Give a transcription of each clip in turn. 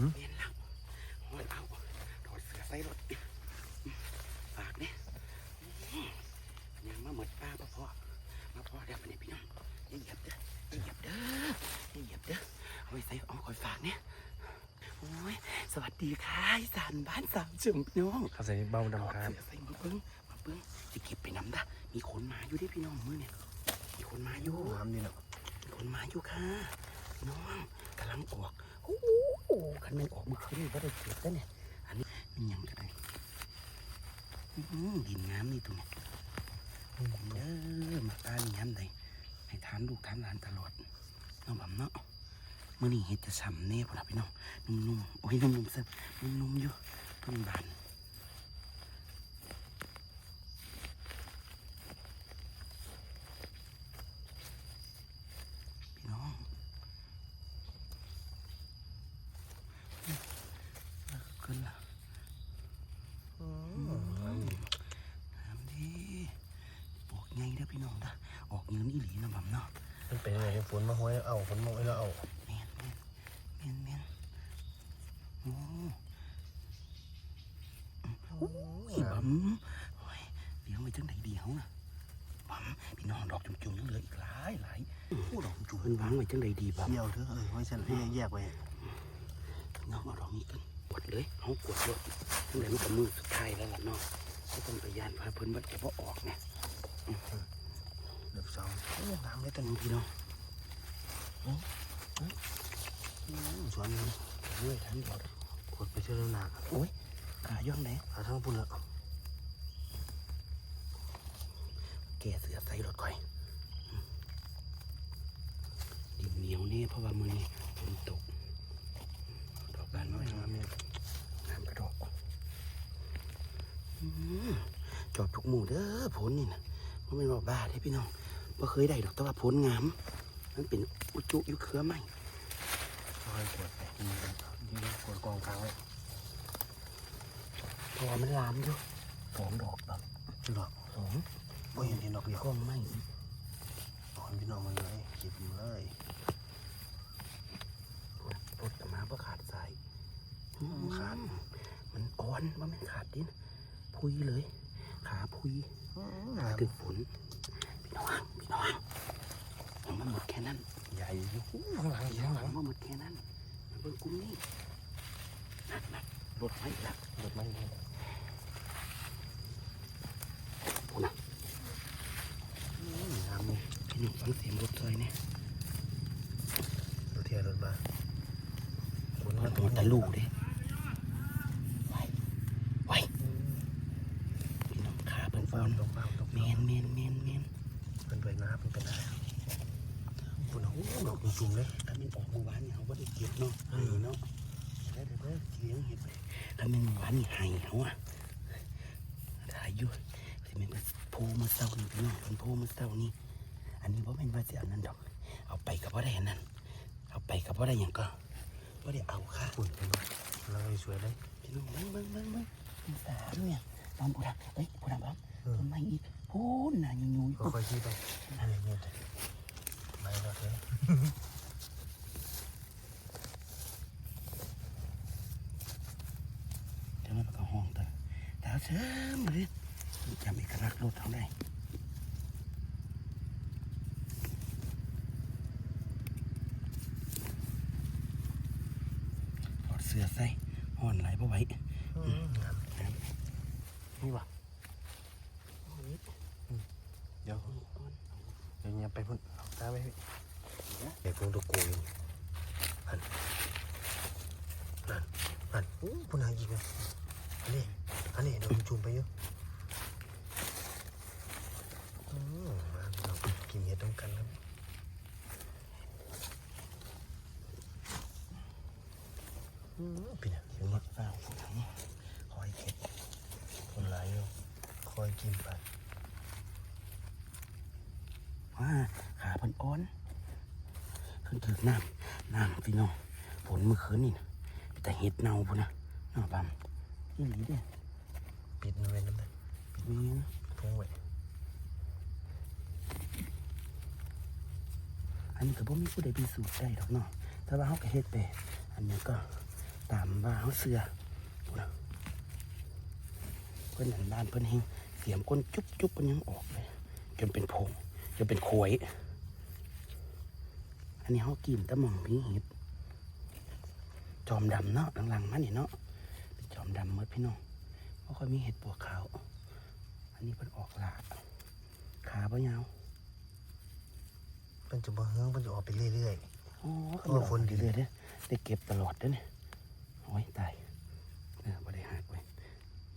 หืมเมียนแล้วโอ้ยเอาถอดเสื้อใส่รถฝากเนี่ยยังมาหมดป้าพ่อพ่อมาพ่อเดี๋ยวมาเนี่ยพี่น้องอย่าเหยียบเด้ออย่าเหยียบเด้ออย่าเหยียบเด้อเอาไว้ใส่เอาคอยฝากเนี่ยโอ้ยสวัสดีค่ะอีสานบ้านสามจุ่มพี่น้องข้าใส่เบาถอดำคดรับเสื้อใส่มาเบิ้งมาเบิ้งจะเก็บไปน้ำดะมีคนมาอยู่เด้วยพี่น้องมือเนี่ยมีคนมาอยู่น้ำนี่เนาะมีคนมาอยู่ค่ะพี่น้องกำลังออกโอ้ โหคันมันออกมือคืนนี่ก็ได้เก็บแล้วเนี่ย อันนี้มันยังก็ได้ดินน้ำนี่ตรงนี้เด้อมาตานี่ย้ำได้ให้ทานลูกทานหลานตลอดน้องบำเนาะมื่อนี้เห็ดจะฉ่ำเน่พุ่นะพี่น้องนุ่มๆโอ้ยนุ่มๆซะนุ่มๆอยู่ต้นบาน พี่น้องขึ้นละน้ำดีออกไงเด้อพี่น้องนะออก เงินอีหลีนะบัมเนาะมันเป็นยังไงฝนมาห้วยเอาฝนมาห้วยแล้วเอาแมนแมนแมนแมนโอ้โอ้ยบัมโอ้ยเดี๋ยวไปจังไหนเดียวนะบัมพี่น้องดอกจุ่มๆยังเหลืออีกหลายหลายโอ้ดอกจุ่มๆวางไว้จังไหนดีบัมเที่ยวเถอะเออไว้ฉันแยกไว้น้องเอาดอกนี้กันกดเลยเอากดรถตั้งแต่มันกับมือสุดท้ายแล้วล่ะเนาะก็ต้องไปยานพาเพิ่นบัดจะพอออกไง เดือบสองน้ำไม่ตต้อนนนี้พี่น้องสวนนี่เฮ้ยทั้งดอกกดไปเชื่อหนาโอ้ยขาย่องไหนเอาทั้งปุ่นละแกเสือใส่รถก่อยดินเหนียวแน่เพราะว่ามือนี้ฝนตกดอกบานน้อยน้ำเนี่ยน้ำกระดอกอืมจอบทุกหมู่เด้อผลนี่นะ มันเป็นว่าบ้าเด้พี่น้องบ่เคยได้ดอกแต่ว่าผลงาม มันเป็นอุจุอยุเครือไหมคอยกดไปยิงกดกองกลางไว้เพราะว่ามันลามอยู่สองดอกแบบจุดดอกสองไม่เห็นเห็นดอกเดียวก็ไม่ตอนพี่น้องมาเลยเก็บอยู่เลยรถจะมาเพราะขาดสายอืมขาดมันอ่อนว่ามันขาดดินพุยเลย ขาพุยขาถึงฝนพี่น้องพี่น้องผมมันหมดแค่นั้นใหญ่อยู่ข้างหลังข้างหลังผมว่าหมดแค่นั้นมาเบิ่งกุ้งนี่นักนักรถไฟลักรถไม่ได้พูนะน้ำนี่พี่น้องฟังเสียงรถซอยเนี่ยรถเทียรถมาฝนมัมานตัวตะลูเด้ไว้ไว้พี่น้องขาเพิ่นฟ ฟ้า อน ตกฟ้าตก เมนเมนเมนเมน เป็นไปน้ำเป็นไปได้ปุ่นโอ้ดอกจุ่มๆเลยถ้ามันออกเมื่อวานเนี่ยเขาก็ได้เก็บเนาะไห้เนาะได้เด้อเด้อเลี้ยงเห็ดไปถ้ามันเมื่อวานนี่ไห้เขาอะถ่ายอยู่ที่มันเป็นโพมาเศร้านี่พี่น้องเป็นโพมาเศร้านี่อันนี้ว่าเป็นว่าจะเอานั่นดอก เอาไปกับว่าได้อันนั้นเอาไปกับว่าได้อย่างก็ว่าได้เอาค่ะปุ่นเป็นว่าเราสวยเลยพี่น้องเบิ้งเบิ้งเบิ้งเบิ้งมีสาด้วยตอนผู้ดักเอ้ยผู้ดักบ้างต้นไม้อีกพูนน่ะยังอยู่ค่อยๆขี่ไปอะไรเงี้ยไม่รอดเลย เดี๋ยวมันก็ห้องตา ตาเสริมเลยจำเอกลักษณ์รถเขาได้ถอดเสื้อใส่ห่อนไหลเพราะไหว้งามนี่วะเดี๋ยวเดี๋ยวเงียบไปพุ่นเอาตาไปพี่เด็กคงตะโกนอันนั่นนั่นอู้พุ่นหาอีกเลยอันนี้ อันนี้เดี๋ยวจุ่มไปเยอะอืมาเรากินเห็ดต้องกันครับอืมเป็นอย่างนี้เห็ดเฝ้าผู้ถังคอยเก็บคนหลายอยู่คอยกินไปว่าขาพันอ้อนขึ้นถึงน้ำน้ำพี่น้องฝนเมื่อคืนนี่นะมีแต่เห็ดเน่าพุ่นนะน้าบัมนี่หลีเด้ ปิดมันไว้น้ำเลยมีนะพงไว้อันนี้ก็บ่มีผู้ใดพิสูจน์ได้ดอกเนาะแต่ว่าเขาก็เฮ็ดไป อันนี้ก็ตามบ้าเขาเสือเพิ่นหันบ้านเพิ่นเฮงเสียมก้นจุ๊บจุ๊บมันยังออกเลยจนเป็นพงจนเป็นโขวย อันนี้เขากินตะมองพี่เห็ดจอมดำเนาะหลังๆมานี่เนาะเป็นจอมดำหมดพี่น้อง เพราะค่อยมีเห็ดปวกขาว อันนี้เพิ่นออกหลาขาปะยาวมันจะบ่เฮืองมันจะออกไปเรื่อยอ๋อเออคนดีเรื่อยๆเด้อได้เก็บตลอดเด้อเนี่ยโอ้ยตายเออบ่ได้หักไว้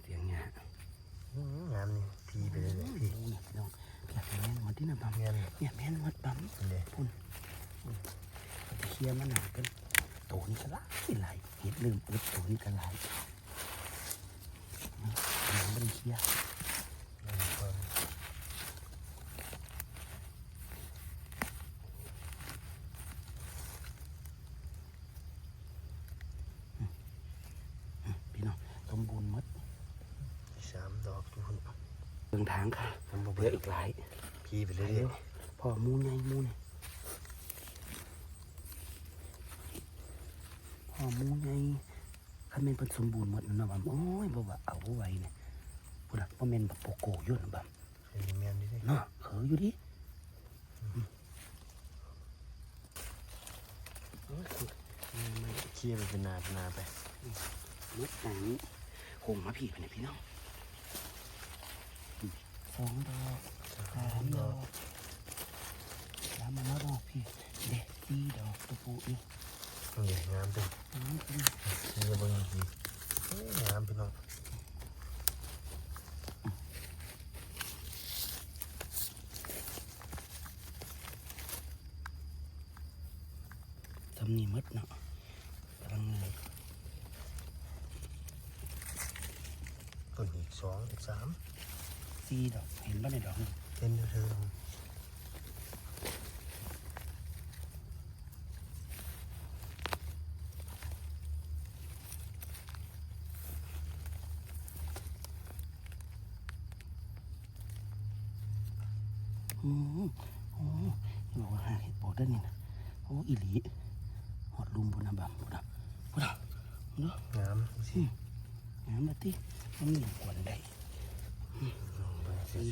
เสียงหยาๆอื้องามนี่ทีไปเรื่อยๆพี่นี่พี่น้องอยากแม่นหมดที่น่ะบัมเงี้ยเนี่ยแม่นหมดบัมนี่เลยพุ่นพุ่นก็จะเคลียร์มันหนากันโตนี่ก็หลายหลายเห็ดลืมอึดโตนี่ก็หลาย นี่ยังไม่ได้เคลียร์นี่ก็อืมพี่น้องสมบูรณ์หมดสามดอกทุกคนเดินทางค่ะมันบ่เหลืเบื่อออีกหลาย พี่ไปเรื่อยๆพ่อมูนไงมูไงพ่อมูนไงคันเป็นผสมบูรณ์หมดนั่นะบัมโอ้ยบ่ว่าเอาไว้เนี่ย ว่าเมนแบบโปโกอยู่นะบัมๆเห็นแม่นนี่ดิเนาะเขออยู่ดิโอ้ยคุณไม่เคลียร์ไปเป็นนาเป็นนาไปลุกหนังคงมาผีไปเนี่ยพี่น้องอืมสองดอกสามดอกสามมาแล้วดอกพี่เด็กสี่ดอกตัวปูนี่นี่งามจังอืมอืมเคลียร์เบิ่งดีโอ้งามพี่น้อง ทำนี่หมดเนาะกำลังเลย ต้นอีก สองอีกสามสี่ดอกเห็นบ้านในดอกนี่เห็นอยู่เธออืมโอ้ยบอกว่าหาเห็ดปอดได้นี่นะโอ้อีหลีหอดลุมบุญนะบัมบุญนะบุญนะบุญนะงามดูสิงามมาติมันมีกวนได้อืมเบิ่ง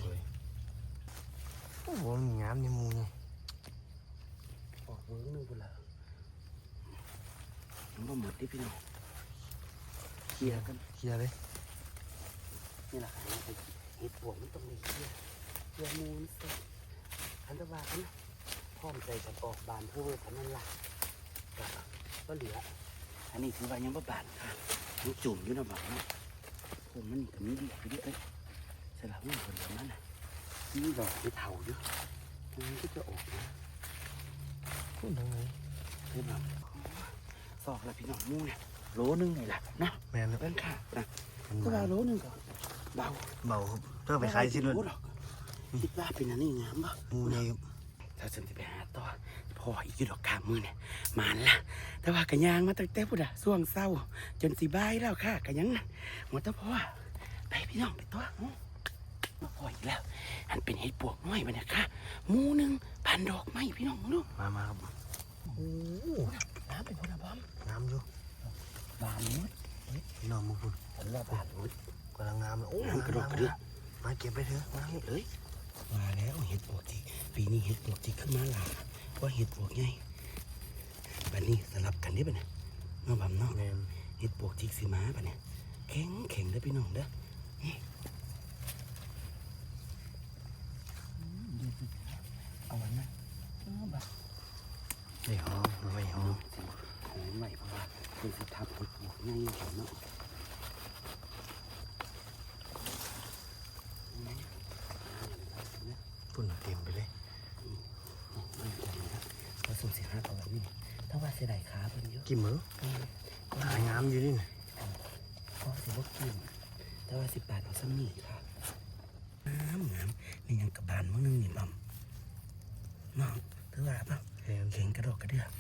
สวยๆโอ้โหมันงามในหมูนี่ออกเวิ้งหนึงบุญละมันบ่หมดดิพี่น้องเคลียร์กันเคลียร์เลยนี่แหละค่ะเห็ดปวกมันต้องมีเคลียร์เคลียร์มูลเสร็จคันตะวาคันพร้อมใจกันออกบานเพื่อเวทนั่นล่ะก็ก็เหลือ อันนี้ถือว่ายังบ่บานค่ะยังจุ่มอยู่นะบังเนาะผมมันนี่ก็มีเดียดไปเยอะเลยเสร็จแล้วมันคนเดียวนั่นน่ะนี่ดอกไม่เท่าอยู่มันก็จะออกนะพูดทางไหนใช่บังสอกละพี่น้องมูเนี่ยโลนึงนี่แหละนะแม่นเล่นค่ะนะมันก็มาว่าโลนึงก็เบาเบาครับเจ้าไปขายสิรุ่นบ่หรอกคิดว่าเป็นอันนี้งามปะหมูใหญ่ครับถ้าฉันจะไปหาต่อพ่ออีกอยู่ดอกกามือเนี่ยมานละแต่ว่ากะยางมาตั้งแต่พุทธะส่วงเศร้า จนสีบายแล้วค่ะกะยังนั่นหมดแต่พ่อไปพี่น้องไปตัวอื้อ มาพ่ออีกแล้ว อันเป็นเห็ดปวกน้อยไปเนี่ยค่ะหมูหนึ่งพันดอกไม้พี่น้องมึงดูมามาครับโอ้โหน้ำเป็นพุทธะบอมงามอยู่บานมดพี่น้องมึงพูดผมว่าบานมดกำลังงามเลยโอ้น้ำกระโดดกระเดือกมาเก็บไปเถอะมาเฮ้ยเอ้ยมาแล้วเห็ดปวกที่ปีนี้เห็ดปวกที่ขึ้นมาหลาว่าเห็ดปวกไงบัดนี้สลับกันนี่ปะเนี่ยเน้องบำเนาะแม่นเห็ดปวกจิกสีม้าปะเนี่ยแข็งแข็งเด้อพี่น้องเด้อนี่อืมเดี๋ยวสิ เอาวันนะเอาแบบไอ้หอมไม่หเอาอมสิหอมไหวเพราะว่าเป็นสิทับเห็ดปวกง่ายกว่าเนาะอืมฝุ่นเต็มไปเลยไม่จำนะก็สุ่มสิห้าเอาแบบนี้ถ้าว่าเสียดายขาเพิ่นเยอะกี่มืออืมก็หางามอยู่นี่นะพอสิบกินแต่ว่าสิบบาทเอาซ้ำนี่ค่ะงามงามนี่ยังกระบาลมั้งนึงนี่บำน้องถือว่าเปล่า แม่น เข่งกระดอกกระเดือก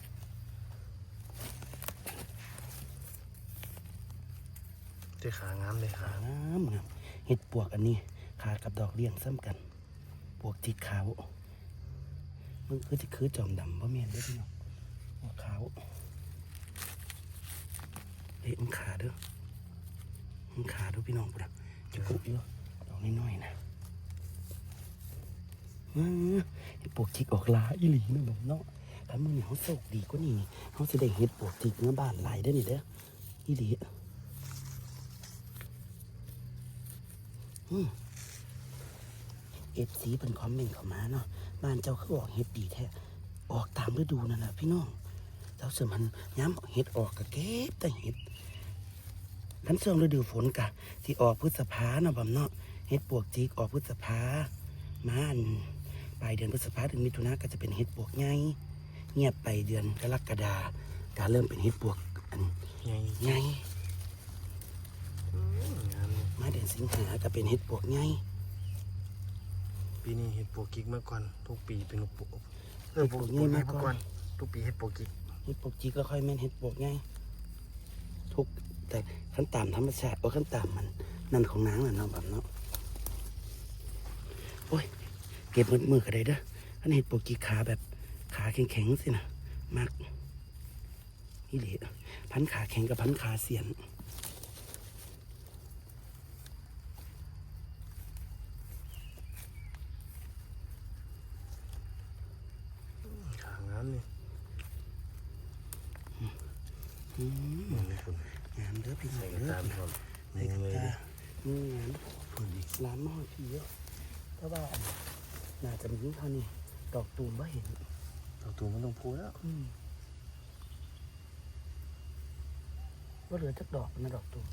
เจ้ขางามเลยขางามงามเห็ดปวกอันนี้ ขากับดอกเลี้ยงซ้ำกัน ปวกจิกขาวมันคือจะคือจอมดำเพราะแม่นเด้วยพี่น้องปวกขาวเด้มึงขาเด้อมึงขาเด้อพี่น้องพุ่นนะจะปุ๊บอยู่ดอกน้อยๆนะอื้อไอ้ปวกจิกออกลาอีหลีนะแบบเนาะถ้ามึงนี่เขาโชคดีกว่านี่เขาจะได้เห็ดปวกจิกเนื้อบ้านหลายได้อนี่เด้ออีหลีอืม เอฟซีเป็นคอมเมนต์เข้ามาเนาะบ้านเจ้าคือออกเห็ดดีแท้ออกตามฤดูนั่นแหละพี่น้องเจ้าเสือมันย้ำเห็ดออกกะเก็บแต่เห็ดขันช่วงฤดูฝนกะที่ออกพฤษภาเนาะบำเนาะเห็ดปวกจิกออกพฤษภามาอันปลายเดือนพฤษภาถึงมิถุนาก็จะเป็นเห็ดปวกใหญ่เงียบไปเดือนกรกฎาการเริ่มเป็นเห็ดปวกอันใหญ่ใหญ่ง มนี่มาเดือนสิงหาก็เป็นเห็ดปวกใหญ่ปีนี้เห็ดปวกกิกมาก่อนทุกปีเป็นปวกเออปวกใหญ่มาก่อนทุกปีเห็ดปวกกิกเห็ดปวกจิกก็ค่อยแม่นเห็ดปวกใหญ่ทุกแต่ขั้นตามธรรมชาติว่าขั้นตามมันนั่นของนางน่ะเนาะแบบเนาะโอ้ยเก็บมือมือก็ได้เด้ออันเห็ดปวกกีขาแบบขาแข็งๆสินะมากนี่เหละพันขาแข็งกับพันขาเสียน ขางามนี่ อืม นี่คุณ งามเด้อพี่น้องเด้อตามพร้อมในี่กระเลยตาดินี่งามคุณอีกร้านมอทีเยอะเพราะว่าน่าจะมีเท่านี้ดอกตูมว่าเห็นเอาตัวมันต้องพูแล้วว่าเหลือจักดอกนะดอกตูม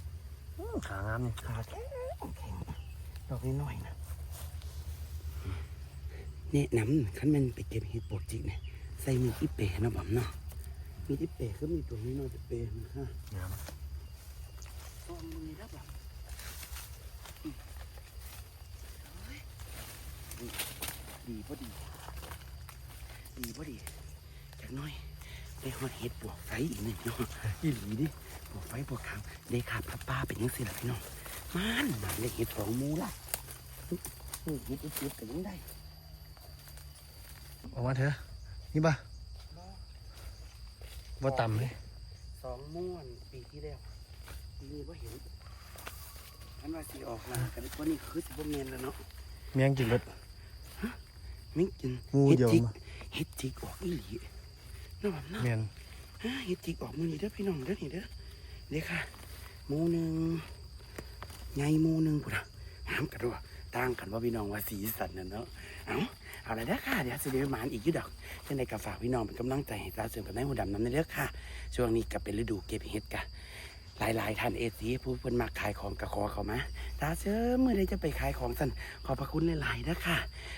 ขางามนี่ขาแข็งแข็งดอกน้อยนะนี่น้ำขันมันไปเก็บเห็ดปวกจิกเนี่ยใส่มีดอีเป๋นะบ่มเนาะ มีดอีเป๋คือมีตัวนี้น้อยจะเป๋มันค่ะงามตัวมือแล้วบ่มอืมเฮ้ยดีดีพอดี ดีพอดีจักหน้อยได้หอดเห็ดปวกไฟอีกหนึ่งเนาะอีหลีดิปวกไฟปวกขาวได้ขาบป้าป้าเป็นยังสิล่ะพี่น้องมันมันได้เห็ดสองหมูละอืมเห็ดเจ็บๆก็ยังได้ออกมาเถอะนี่ป่ะ ว่าต่ำเลยสองม้วนปีที่แล้วปีนี้ว่าเห็นอันว่าสีออกลากันว่านี่คือสิบเมนแล้วเนาะเมียงกินรถมิ้งกินงูเดียวจิกมาเห็ดจิกออกอีหลีน้ำเนาะเมียนฮะเห็ดจิกออกมือนี่เด้อพี่น้องเด้อนี่เด้อเด้อค่ะหมูหนึ่งไงหมูหนึ่งพุ่นอะห้ามกันด้วยต่างกันว่าพี่น้องว่าสีสันน่ะเนาะเอา เอาละเด้อค่ะเดี๋ยวสิเดี๋ยวหมานอีกอยี่ดอกจังใดก็ฝากพี่น้องเป็นกำลังใจให้ตาเสื่อมกับนายหัวดำนั้นเด้อค่ะ ช่วงนี้ก็เป็นฤดูเก็บเห็ดกะหลายๆท่านเอซีผู้เพิ่นมาขายของกะขอเขามาตาเชื่อเมื่อใดจะไปขายของสันขอบพระคุณหลายๆนะค่ะ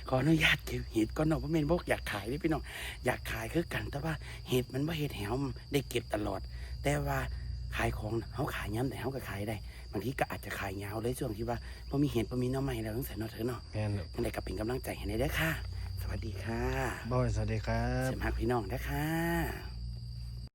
ขออนุญาตเก็บเห็ดก่อนเนาะเพราะเมนบอกอยากขายเด้อพี่น้องอยากขายคือกัน แต่ว่าเห็ดมันว่าเห็ดแหวได้เก็บตลอด แต่ว่าขายของน่ะเขาขายย้ำแต่เขาก็ขายได้บางทีก็อาจจะขายยาวเลยช่วงที่ว่าพอมีเห็ดพอมีหน้อใหม่แล้วต้องใส่เนาะเถอะเนาะเมียนยังไงก็เป็นกำลังใจให้ในเด้อค่ะ สวัสดีค่ะบ่อยสวัสดีครับ สมัครพี่น้องนะคะ